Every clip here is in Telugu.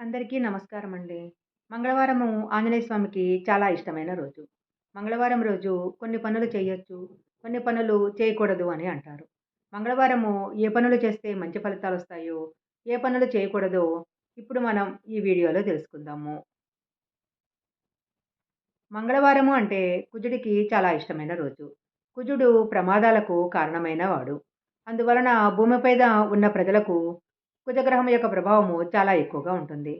అందరికీ నమస్కారం అండి. మంగళవారము ఆంజనేయ స్వామికి చాలా ఇష్టమైన రోజు. మంగళవారం రోజు కొన్ని పనులు చేయొచ్చు, కొన్ని పనులు చేయకూడదు అని అంటారు. మంగళవారము ఏ పనులు చేస్తే మంచి ఫలితాలు వస్తాయో ఏ పనులు చేయకూడదో ఇప్పుడు మనం ఈ వీడియోలో తెలుసుకుందాము. మంగళవారము అంటే కుజుడికి చాలా ఇష్టమైన రోజు. కుజుడు ప్రమాదాలకు కారణమైన వాడు. అందువలన భూమిపైన ఉన్న ప్రజలకు కుజగ్రహం యొక్క ప్రభావము చాలా ఎక్కువగా ఉంటుంది.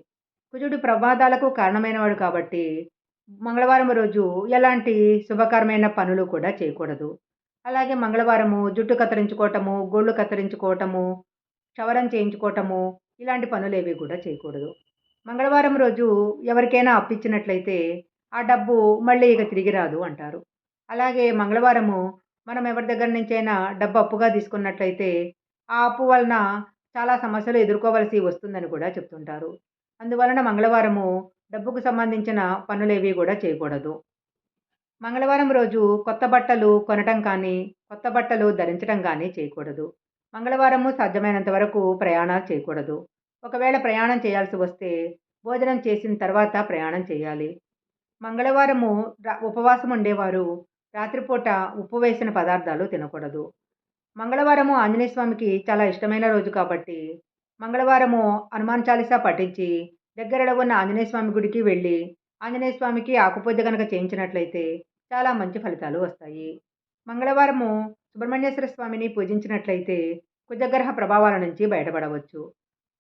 కుజుడు ప్రమాదాలకు కారణమైనవాడు కాబట్టి మంగళవారం రోజు ఎలాంటి శుభకరమైన పనులు కూడా చేయకూడదు. అలాగే మంగళవారము జుట్టు కత్తిరించుకోవటము, గోళ్ళు కత్తిరించుకోవటము, క్షవరం చేయించుకోవటము ఇలాంటి పనులు ఏవి కూడా చేయకూడదు. మంగళవారం రోజు ఎవరికైనా అప్పిచ్చినట్లయితే ఆ డబ్బు మళ్ళీ ఇక తిరిగి రాదు అంటారు. అలాగే మంగళవారము మనం ఎవరి దగ్గర నుంచైనా డబ్బు అప్పుగా తీసుకున్నట్లయితే ఆ అప్పు వలన చాలా సమస్యలు ఎదుర్కోవలసి వస్తుందని కూడా చెప్తుంటారు. అందువలన మంగళవారము డబ్బుకు సంబంధించిన పనులేవి కూడా చేయకూడదు. మంగళవారం రోజు కొత్త బట్టలు కొనటం కానీ, కొత్త బట్టలు ధరించడం కానీ చేయకూడదు. మంగళవారము సాధ్యమైనంత వరకు ప్రయాణాలు చేయకూడదు. ఒకవేళ ప్రయాణం చేయాల్సి వస్తే భోజనం చేసిన తర్వాత ప్రయాణం చేయాలి. మంగళవారము ఉపవాసం ఉండేవారు రాత్రిపూట ఉప్పు వేసిన పదార్థాలు తినకూడదు. మంగళవారము ఆంజనేయ స్వామికి చాలా ఇష్టమైన రోజు కాబట్టి మంగళవారము హనుమాన్ చాలీసా పఠించి దగ్గరలో ఉన్న ఆంజనేయ స్వామి గుడికి వెళ్ళి ఆంజనేయ స్వామికి ఆకుపూజ కనుక చేయించినట్లయితే చాలా మంచి ఫలితాలు వస్తాయి. మంగళవారము సుబ్రహ్మణ్యేశ్వర స్వామిని పూజించినట్లయితే కుజగ్రహ ప్రభావాల నుంచి బయటపడవచ్చు.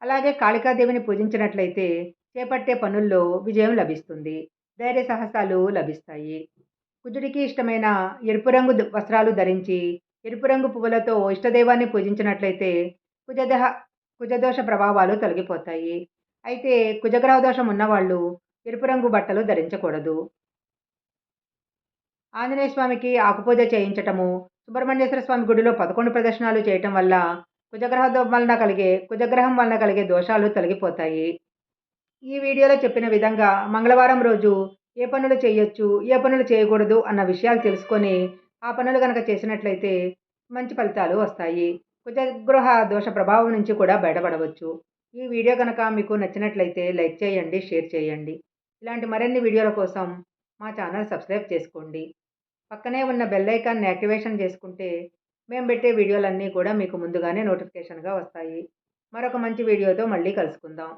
అలాగే కాళికాదేవిని పూజించినట్లయితే చేపట్టే పనుల్లో విజయం లభిస్తుంది. ధైర్య సాహసాలు లభిస్తాయి. కుజుడికి ఇష్టమైన ఎరుపు రంగు వస్త్రాలు ధరించి ఎరుపు రంగు పువ్వులతో ఇష్టదైవాన్ని పూజించినట్లయితే కుజదహ కుజదోష ప్రభావాలు తొలగిపోతాయి. అయితే కుజగ్రహ దోషం ఉన్నవాళ్ళు ఎరుపు రంగు బట్టలు ధరించకూడదు. ఆంజనేయ స్వామికి ఆకుపూజ చేయించటము, సుబ్రహ్మణ్యేశ్వర స్వామి గుడిలో పదకొండు ప్రదర్శనలు చేయటం వల్ల కుజగ్రహ వలన కలిగే కుజగ్రహం వలన కలిగే దోషాలు తొలగిపోతాయి. ఈ వీడియోలో చెప్పిన విధంగా మంగళవారం రోజు ఏ పనులు చేయొచ్చు, ఏ పనులు చేయకూడదు అన్న విషయాలు తెలుసుకొని ఆ పనులు కనుక చేసినట్లయితే మంచి ఫలితాలు వస్తాయి. కుజగృహ దోష ప్రభావం నుంచి కూడా బయటపడవచ్చు. ఈ వీడియో కనుక మీకు నచ్చినట్లయితే లైక్ చేయండి, షేర్ చేయండి. ఇలాంటి మరిన్ని వీడియోల కోసం మా ఛానల్ సబ్స్క్రైబ్ చేసుకోండి. పక్కనే ఉన్న బెల్ ఐకాన్‌ని యాక్టివేషన్ చేసుకుంటే మేము పెట్టే వీడియోలన్నీ కూడా మీకు ముందుగానే నోటిఫికేషన్‌గా వస్తాయి. మరొక మంచి వీడియోతో మళ్ళీ కలుసుకుందాం.